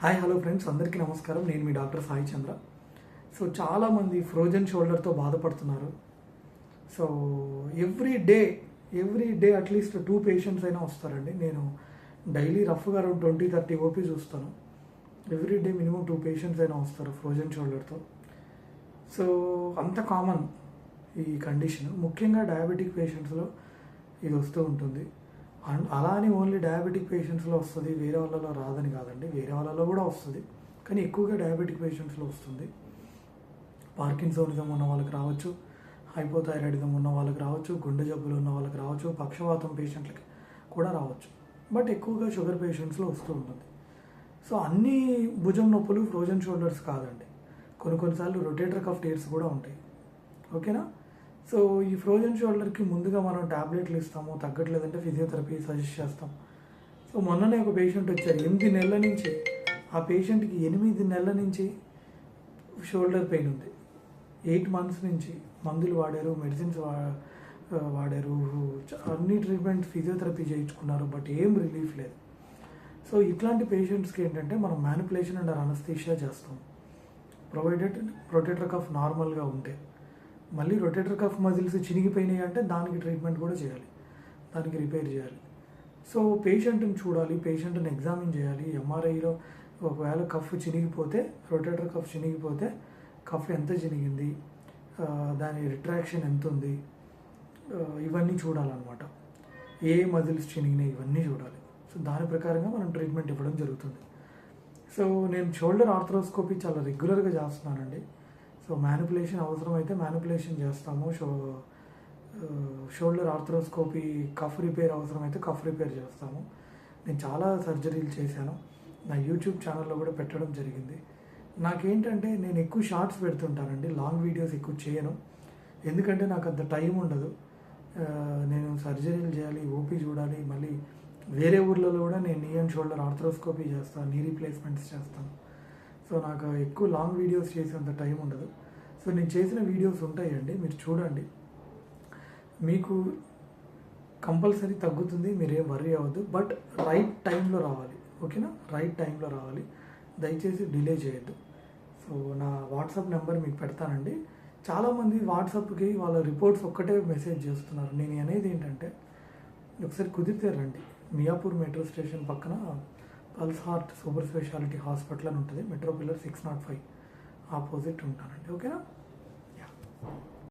Hi hello friends అందరికీ నమస్కారం. నేను మీ డాక్టర్ సాయి చంద్ర. సో చాలామంది ఫ్రోజన్ షోల్డర్తో బాధపడుతున్నారు. So every day every day at least two patients అయినా వస్తారండి. నేను డైలీ రఫ్గా అరౌండ్ ట్వంటీ థర్టీ ఓపీ చూస్తాను. Every day minimum two patients అయినా వస్తారు ఫ్రోజన్ షోల్డర్తో సో అంత కామన్ ఈ కండిషన్ ముఖ్యంగా డయాబెటిక్ పేషెంట్స్లో ఇది వస్తూ ఉంటుంది. అండ్ అలా అని ఓన్లీ డయాబెటిక్ పేషెంట్స్లో వస్తుంది వేరే వాళ్ళలో రాదని కాదండి. వేరే వాళ్ళలో కూడా వస్తుంది. కానీ ఎక్కువగా డయాబెటిక్ పేషెంట్స్లో వస్తుంది. పార్కిన్సోనిజం ఉన్న వాళ్ళకి రావచ్చు హైపోథైరాయిడిజం ఉన్న వాళ్ళకి రావచ్చు గుండె జబ్బులు ఉన్న వాళ్ళకి రావచ్చు పక్షవాతం పేషెంట్లకి కూడా రావచ్చు. బట్ ఎక్కువగా షుగర్ పేషెంట్స్లో వస్తూ ఉంటుంది. సో అన్ని భుజం నొప్పులు ఫ్రోజన్ షోల్డర్స్ కాదండి. కొన్ని కొన్నిసార్లు రొటేటర్ కఫ్ టేర్స్ కూడా ఉంటాయి. ఓకేనా సో ఈ ఫ్రోజన్ షోల్డర్కి ముందుగా మనం ట్యాబ్లెట్లు ఇస్తాము తగ్గట్లేదంటే ఫిజియోథెరపీ సజెస్ట్ చేస్తాం. సో మొన్ననే ఒక పేషెంట్ వచ్చారు ఎనిమిది నెలల నుంచి. ఆ పేషెంట్కి ఎనిమిది నెలల నుంచి షోల్డర్ పెయిన్ ఉంది. ఎయిట్ మంత్స్ నుంచి మందులు వాడారు మెడిసిన్స్ వా వాడారు అన్ని ట్రీట్మెంట్ ఫిజియోథెరపీ చేయించుకున్నారు బట్ ఏం రిలీఫ్ లేదు. సో ఇట్లాంటి పేషెంట్స్కి ఏంటంటే మనం మ్యానిపులేషన్ అండ్ అనస్థీషియా చేస్తాం. ప్రొవైడెడ్ ప్రొటెక్టర్ కఫ్ నార్మల్గా ఉంటే. మళ్ళీ రొటేటర్ కఫ్ మజిల్స్ చినిగిపోయినాయి అంటే దానికి ట్రీట్మెంట్ కూడా చేయాలి. దానికి రిపేర్ చేయాలి. సో పేషెంట్ని చూడాలి పేషెంట్ని ఎగ్జామిన్ చేయాలి. ఎంఆర్ఐలో ఒకవేళ కఫ్ చినిగిపోతే రొటేటర్ కఫ్ చినిగిపోతే కఫ్ ఎంత చినిగింది? దాని రిట్రాక్షన్ ఎంత ఉంది? ఇవన్నీ చూడాలన్నమాట. ఏ మజిల్స్ చినిగినాయి ఇవన్నీ చూడాలి. సో దాని ప్రకారంగా మనం ట్రీట్మెంట్ ఇవ్వడం జరుగుతుంది. సో నేను షోల్డర్ ఆర్థరోస్కోపీ చాలా రెగ్యులర్గా చేస్తున్నానండి. సో మ్యానిపులేషన్ అవసరమైతే మ్యానిపులేషన్ చేస్తాము. Show shoulder arthroscopy cuff repair అవసరమైతే కఫ్ రిపేర్ చేస్తాము. నేను చాలా సర్జరీలు చేశాను. నా యూట్యూబ్ ఛానల్లో కూడా పెట్టడం జరిగింది. నాకేంటంటే నేను ఎక్కువ షార్ట్స్ పెడుతుంటానండి. లాంగ్ వీడియోస్ ఎక్కువ చేయను. ఎందుకంటే నాకు అంత టైం ఉండదు నేను సర్జరీలు చేయాలి ఓపీ చూడాలి మళ్ళీ వేరే ఊర్లలో కూడా నేను నీ అండ్ షోల్డర్ ఆర్థ్రోస్కోపీ చేస్తాను నీ రీప్లేస్మెంట్స్ చేస్తాను. సో నాకు ఎక్కువ లాంగ్ వీడియోస్ చేసేంత టైం ఉండదు. సో నేను చేసిన వీడియోస్ ఉంటాయండి మీరు చూడండి. మీకు కంపల్సరీ తగ్గుతుంది మీరేం వర్రీ అవ్వద్దు. బట్ రైట్ టైంలో రావాలి ఓకేనా రైట్ టైంలో రావాలి. దయచేసి డిలే చేయొద్దు. సో నా వాట్సాప్ నెంబర్ మీకు పెడతానండి. చాలామంది వాట్సాప్కి వాళ్ళ రిపోర్ట్స్ ఒక్కటే మెసేజ్ చేస్తున్నారు. నేను అనేది ఏంటంటే ఒకసారి కుదిరితే రండి. మియాపూర్ మెట్రో స్టేషన్ పక్కన Pulse Heart super speciality hospital అని ఉంటుంది. Metro pillar six nought five. Opposite ఉంటానండి. ఓకేనా? యా.